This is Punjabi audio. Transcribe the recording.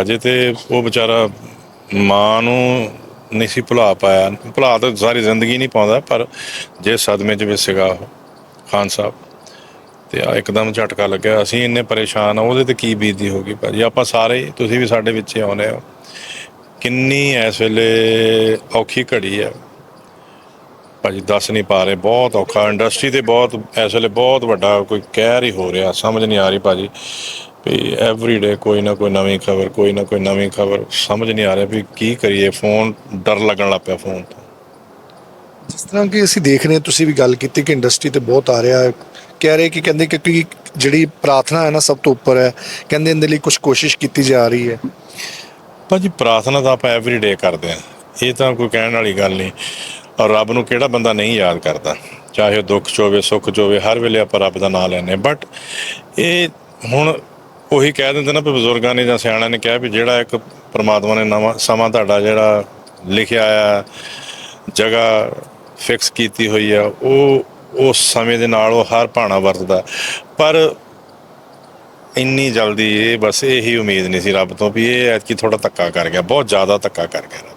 ਹਜੇ ਤੇ ਉਹ ਵਿਚਾਰਾ ਮਾਂ ਨੂੰ ਨਹੀਂ ਸੀ ਭੁਲਾ ਪਾਇਆ। ਭੁਲਾ ਤਾਂ ਸਾਰੀ ਜ਼ਿੰਦਗੀ ਨਹੀਂ ਪਾਉਂਦਾ ਪਰ ਜੇ ਸਦਮੇ 'ਚ ਵੀ ਸੀਗਾ ਉਹ ਖਾਨ ਸਾਹਿਬ ਤੇ ਆ ਇੱਕਦਮ ਝਟਕਾ ਲੱਗਿਆ। ਅਸੀਂ ਇੰਨੇ ਪਰੇਸ਼ਾਨ ਆ ਉਹਦੇ ਤੇ ਕੀ ਬੀਤਦੀ ਹੋਗੀ ਭਾਜੀ? ਆਪਾਂ ਸਾਰੇ ਹੀ, ਤੁਸੀਂ ਵੀ ਸਾਡੇ ਵਿੱਚ ਹੀ ਆਉਨੇ ਹੋ। ਕਿੰਨੀ ਇਸ ਵੇਲੇ ਔਖੀ ਘੜੀ ਆ ਭਾਜੀ ਦੱਸ ਨਹੀਂ ਪਾ ਰਹੇ ਬਹੁਤ ਔਖਾ। ਇੰਡਸਟਰੀ ਤੇ ਬਹੁਤ ਇਸ ਵੇਲੇ ਬਹੁਤ ਵੱਡਾ ਕੋਈ ਕਹਿਰ ਹੀ ਹੋ ਰਿਹਾ ਸਮਝ ਨਹੀਂ ਆ ਰਹੀ ਭਾਜੀ। ਵੀ ਐਵਰੀ ਡੇ ਕੋਈ ਨਾ ਕੋਈ ਨਵੀਂ ਖਬਰ ਕੋਈ ਨਾ ਕੋਈ ਨਵੀਂ ਖਬਰ ਸਮਝ ਨਹੀਂ ਆ ਰਿਹਾ ਵੀ ਕੀ ਕਰੀਏ। ਫੋਨ ਡਰ ਲੱਗਣ ਲੱਗ ਪਿਆ ਫੋਨ ਤੋਂ। ਜਿਸ ਤਰ੍ਹਾਂ ਕਿ ਅਸੀਂ ਦੇਖ ਰਹੇ ਹਾਂ ਤੁਸੀਂ ਵੀ ਗੱਲ ਕੀਤੀ ਕਿ ਇੰਡਸਟਰੀ ਤੇ ਬਹੁਤ ਆ ਰਿਹਾ। ਹੈ ਕਹਿ ਰਹੇ ਕਿ ਕਹਿੰਦੇ ਕਿ ਕਿ ਜਿਹੜੀ ਪ੍ਰਾਰਥਨਾ ਹੈ ਨਾ ਸਭ ਤੋਂ ਉੱਪਰ ਹੈ ਕਹਿੰਦੇ ਇਹਦੇ ਲਈ ਕੁਝ ਕੋਸ਼ਿਸ਼ ਕੀਤੀ ਜਾ ਰਹੀ ਹੈ। ਭਾਜੀ ਪ੍ਰਾਰਥਨਾ ਤਾਂ ਆਪਾਂ ਐਵਰੀ ਡੇ ਕਰਦੇ ਆ ਇਹ ਤਾਂ ਕੋਈ ਕਹਿਣ ਵਾਲੀ ਗੱਲ ਨਹੀਂ। ਔਰ ਰੱਬ ਨੂੰ ਕਿਹੜਾ ਬੰਦਾ ਨਹੀਂ ਯਾਦ ਕਰਦਾ? ਚਾਹੇ ਦੁੱਖ ਚ ਹੋਵੇ ਸੁੱਖ ਚ ਹੋਵੇ ਹਰ ਵੇਲੇ ਆਪਾਂ ਰੱਬ ਦਾ ਨਾਮ ਲੈਂਦੇ ਬਟ ਇਹ ਹੁਣ ਉਹੀ ਕਹਿ ਦਿੰਦੇ ਨਾ ਵੀ ਬਜ਼ੁਰਗਾਂ ਨੇ ਜਾਂ ਸਿਆਣਿਆਂ ਨੇ ਕਿਹਾ ਵੀ ਜਿਹੜਾ ਇੱਕ ਪ੍ਰਮਾਤਮਾ ਨੇ ਨਵਾਂ ਸਮਾਂ ਤੁਹਾਡਾ ਜਿਹੜਾ ਲਿਖਿਆ ਆ, ਜਗ੍ਹਾ ਫਿਕਸ ਕੀਤੀ ਹੋਈ ਆ, ਉਹ, ਉਸ ਸਮੇਂ ਦੇ ਨਾਲ ਉਹ ਹਰ ਭਾਣਾ ਵਰਤਦਾ। ਪਰ ਇੰਨੀ ਜਲਦੀ ਇਹ ਬਸ ਇਹੀ ਉਮੀਦ ਨਹੀਂ ਸੀ ਰੱਬ ਤੋਂ ਵੀ ਇਹ ਐਤਕੀ ਥੋੜਾ ਧੱਕਾ ਕਰ ਗਿਆ, ਬਹੁਤ ਜ਼ਿਆਦਾ ਧੱਕਾ ਕਰ ਗਿਆ